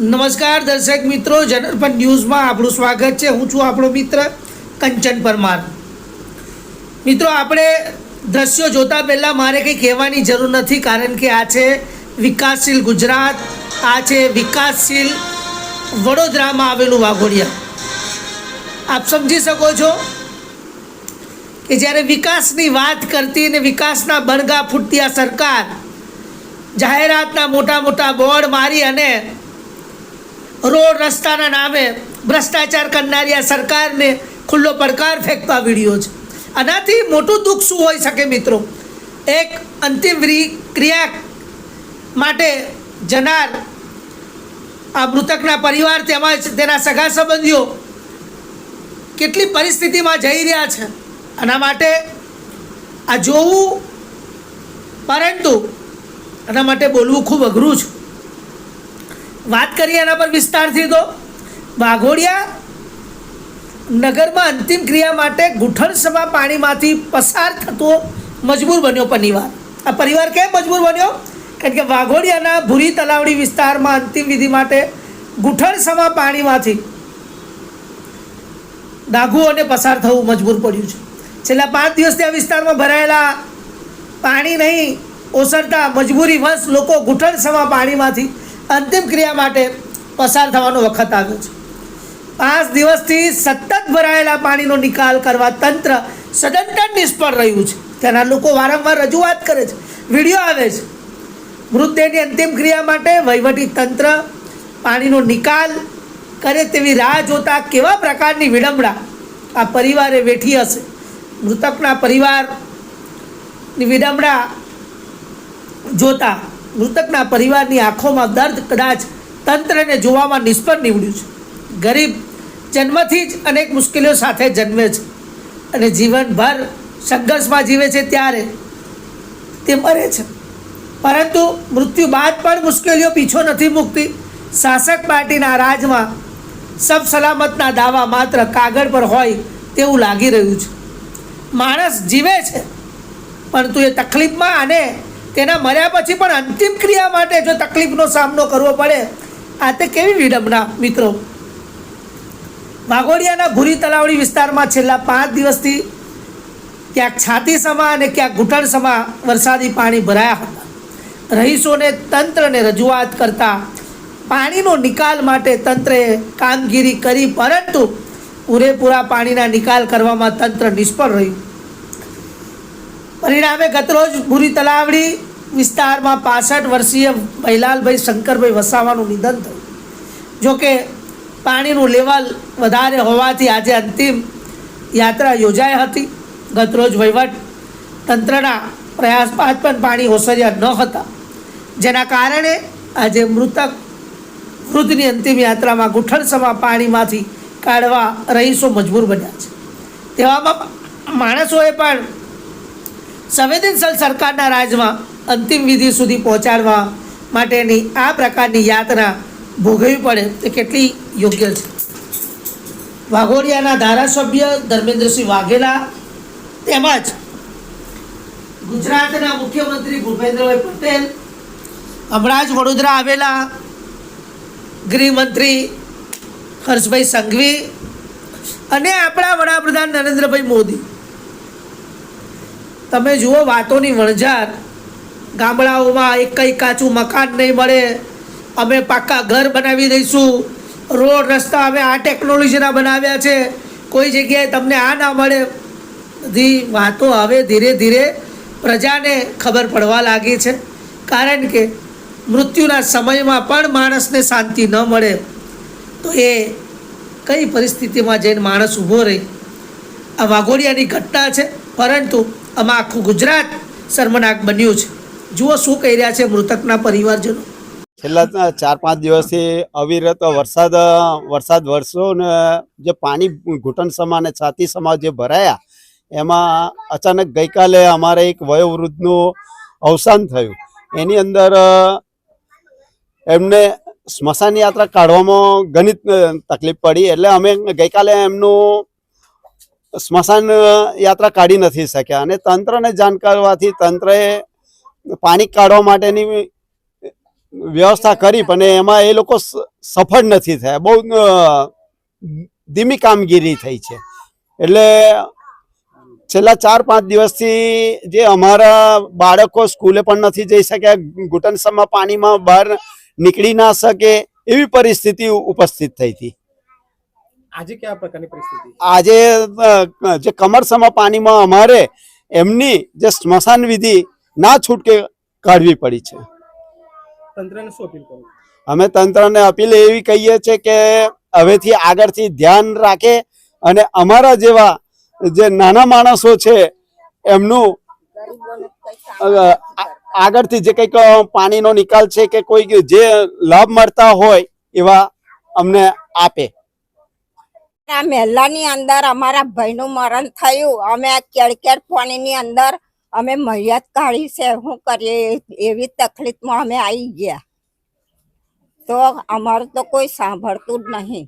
નમસ્કાર દર્શક મિત્રો જનરપન ન્યૂઝમાં આપણું સ્વાગત છે. હું છું આપણો મિત્ર કંચન પરમાર. મિત્રો, આપણે દ્રશ્યો જોતા પહેલાં મારે કંઈ કહેવાની જરૂર નથી, કારણ કે આ છે વિકાસશીલ ગુજરાત, આ છે વિકાસશીલ વડોદરામાં આવેલું વાઘોડિયા. આપ સમજી શકો છો કે જ્યારે વિકાસની વાત કરતી અને વિકાસના બણગા ફૂટતી આ સરકાર, જાહેરાતના મોટા મોટા બોર્ડ મારી અને રોડ રસ્તાના નામે ભ્રષ્ટાચાર કરનારી આ સરકારને ખુલ્લો પડકાર ફેંકતા વીડિયો છે. આનાથી મોટું દુઃખ શું હોઈ શકે મિત્રો? એક અંતિમ ક્રિયા માટે જનાર આ મૃતકના પરિવાર તેમજ તેના સગા સંબંધીઓ કેટલી પરિસ્થિતિમાં જઈ રહ્યા છે. આના માટે આ જોવું પરંતુ આના માટે બોલવું ખૂબ અઘરું છે. વાત કરીએ એના પર વિસ્તારથી તો. વાઘોડિયા નગરમાં અંતિમ ક્રિયા માટે ગુઠણસભા પાણીમાંથી પસાર થતો મજબૂર બન્યો પરિવાર. આ પરિવાર કેમ મજબૂર બન્યો? કારણ કે વાઘોડિયાના ભૂરી તલાવડી વિસ્તારમાં અંતિમ વિધિ માટે ગુઠણસભા પાણીમાંથી ડાઘુઓને પસાર થવું મજબૂર પડ્યું છે. છેલ્લા પાંચ દિવસથી આ વિસ્તારમાં ભરાયેલા પાણી નહીં, ઓસરતા મજબૂરીવશ લોકો ઘૂંટણસમાં પાણીમાંથી અંતિમ ક્રિયા માટે પસાર થવાનો વખત આવ્યો છે. પાંચ દિવસથી સતત ભરાયેલા પાણીનો નિકાલ કરવા તંત્ર સદંતર નિષ્ફળ રહ્યું છે. તેના લોકો વારંવાર રજૂઆત કરે છે. વીડિયો આવે છે. મૃતદેહની અંતિમ ક્રિયા માટે વહીવટી તંત્ર પાણીનો નિકાલ કરે તેવી રાહ જોતા કેવા પ્રકારની વિડંબણા આ પરિવારે વેઠી હશે? મૃતકના પરિવારની વિડંબણા જોતા મૃતકના પરિવારની આંખોમાં દર્દ કદાચ તંત્રને જોવામાં નિષ્ફળ નીવડ્યું છે. ગરીબ જન્મથી જ અનેક મુશ્કેલીઓ સાથે જન્મે છે અને જીવનભર સંઘર્ષમાં જીવે છે ત્યારે તે મરે છે. પરંતુ મૃત્યુ બાદ પણ મુશ્કેલીઓ પીછો નથી મૂકતી. શાસક પાર્ટીના રાજમાં સબ સલામતના દાવા માત્ર કાગળ પર હોય તેવું લાગી રહ્યું છે. માણસ જીવે છે, પરંતુ એ તકલીફમાં અને તેના મર્યા પછી પણ અંતિમ ક્રિયા માટે જો તકલીફનો સામનો કરવો પડે, આ તે કેવી વિડંબના મિત્રો? વાઘોડિયાના ભૂરી તલાવડી વિસ્તારમાં છેલ્લા પાંચ દિવસથી ક્યાંક છાતી સમા અને ક્યાંક ઘૂંટણ સમા વરસાદી પાણી ભરાયા હતા. રહીશોને તંત્રને રજૂઆત કરતા પાણીનો નિકાલ માટે તંત્રએ કામગીરી કરી, પરંતુ પૂરેપૂરા પાણીના નિકાલ કરવામાં તંત્ર નિષ્ફળ રહ્યું. પરિણામે ગતરોજ ભૂરી તલાવડી વિસ્તારમાં પાસઠ વર્ષીય ભૈલાલભાઈ શંકરભાઈ વસાવાનું નિધન થયું. જોકે પાણીનું લેવલ વધારે હોવાથી આજે અંતિમ યાત્રા યોજાઈ હતી. ગતરોજ વહીવટ તંત્રના પ્રયાસ બાદ પણ પાણી ઓસર્યા ન હતા. જેના કારણે આજે મૃતક વૃદ્ધની અંતિમ યાત્રામાં ગુઠણસમા પાણીમાંથી કાઢવા રહીશો મજબૂર બન્યા છે. તેવામાં માણસોએ પણ સંવેદનશીલ સરકારના રાજમાં અંતિમ વિધિ સુધી પહોંચાડવા માટેની આ પ્રકારની યાતના ભોગવવી પડે તે કેટલી યોગ્ય છે? વાઘોડિયાના ધારાસભ્ય ધર્મેન્દ્રસિંહ વાઘેલા તેમજ ગુજરાતના મુખ્યમંત્રી ભૂપેન્દ્રભાઈ પટેલ, હમણાં જ વડોદરા આવેલા ગૃહમંત્રી હર્ષભાઈ સંઘવી અને આપણા વડાપ્રધાન નરેન્દ્રભાઈ મોદી. તમે જુઓ વાતોની વણઝાર. ગામડાઓમાં એક કંઈ કાચું મકાન નહીં મળે. અમે પાક્કા ઘર બનાવી દઈશું. રોડ, રસ્તા અમે આ ટેકનોલોજીના બનાવ્યા છે. કોઈ જગ્યાએ તમને આ ના મળે. બધી વાતો હવે ધીરે ધીરે પ્રજાને ખબર પડવા લાગી છે. કારણ કે મૃત્યુના સમયમાં પણ માણસને શાંતિ ન મળે. તો એ કઈ પરિસ્થિતિમાં જઈને માણસ ઊભો રહે? આ વાઘોડિયાની ઘટના છે. પરંતુ આમાં આખું ગુજરાત શર્મનાક બન્યું છે. જુઓ શું કહી રહ્યા છે મૃતકના પરિવારજનો. છેલ્લા ચાર પાંચ દિવસથી અવિરત વરસાદ વરસાદ વરસ્યો ને જે પાણી ઘૂંટણ સમા અને છાતી સમા જે ભરાયા, એમાં અચાનક ગઈકાલે અમારે એક વયોવૃદ્ધનું અવસાન થયું. એની અંદર, એમને સ્મશાન યાત્રા કાઢવામાં ઘણી તકલીફ પડી. એટલે અમે ગઈકાલે એમનું સ્મશાન યાત્રા કાઢી નથી શક્યા અને તંત્રને જાણ કરવાથી તંત્રએ પાણી કાઢવા માટેની વ્યવસ્થા કરી, પણ એમાં એ લોકો સફળ નથી થયા. બહુ ધીમી કામગીરી થઈ છે. એટલે છેલ્લા ચાર પાંચ દિવસથી જે અમારા બાળકો સ્કૂલે પણ નથી જઈ શક્યા ઘૂંટણસમાં પાણીમાં બહાર નીકળી ના શકે, એવી પરિસ્થિતિ ઉપસ્થિત થઈ હતી. આજે કેવા પ્રકારની પરિસ્થિતિ આજે જે કમરસમાં પાણીમાં અમારે એમની જે સ્મશાન વિધિ ના છૂટકે કાઢવી પડી છે. તંત્રને શું અપીલ કરું? અમે તંત્રને અપીલ એવી કહીએ છીએ કે હવેથી આગળથી ધ્યાન રાખે અને અમારા જેવા જે નાના માણસો છે એમનું આગળથી જે કંઈક પાણીનો નિકાલ છે કે કોઈ જે લાભ મળતા હોય એવા અમને આપે. આ મહેલાની અંદર અમારા ભાઈનું મરણ થયું. અમે આ કેળકેળ પાણીની અંદર અમે મહિયાત કાઢી છે. શું કરીએ? એવી તકલીફમાં અમે આવી ગયા. તો અમારું તો કોઈ સાંભળતું જ નહીં.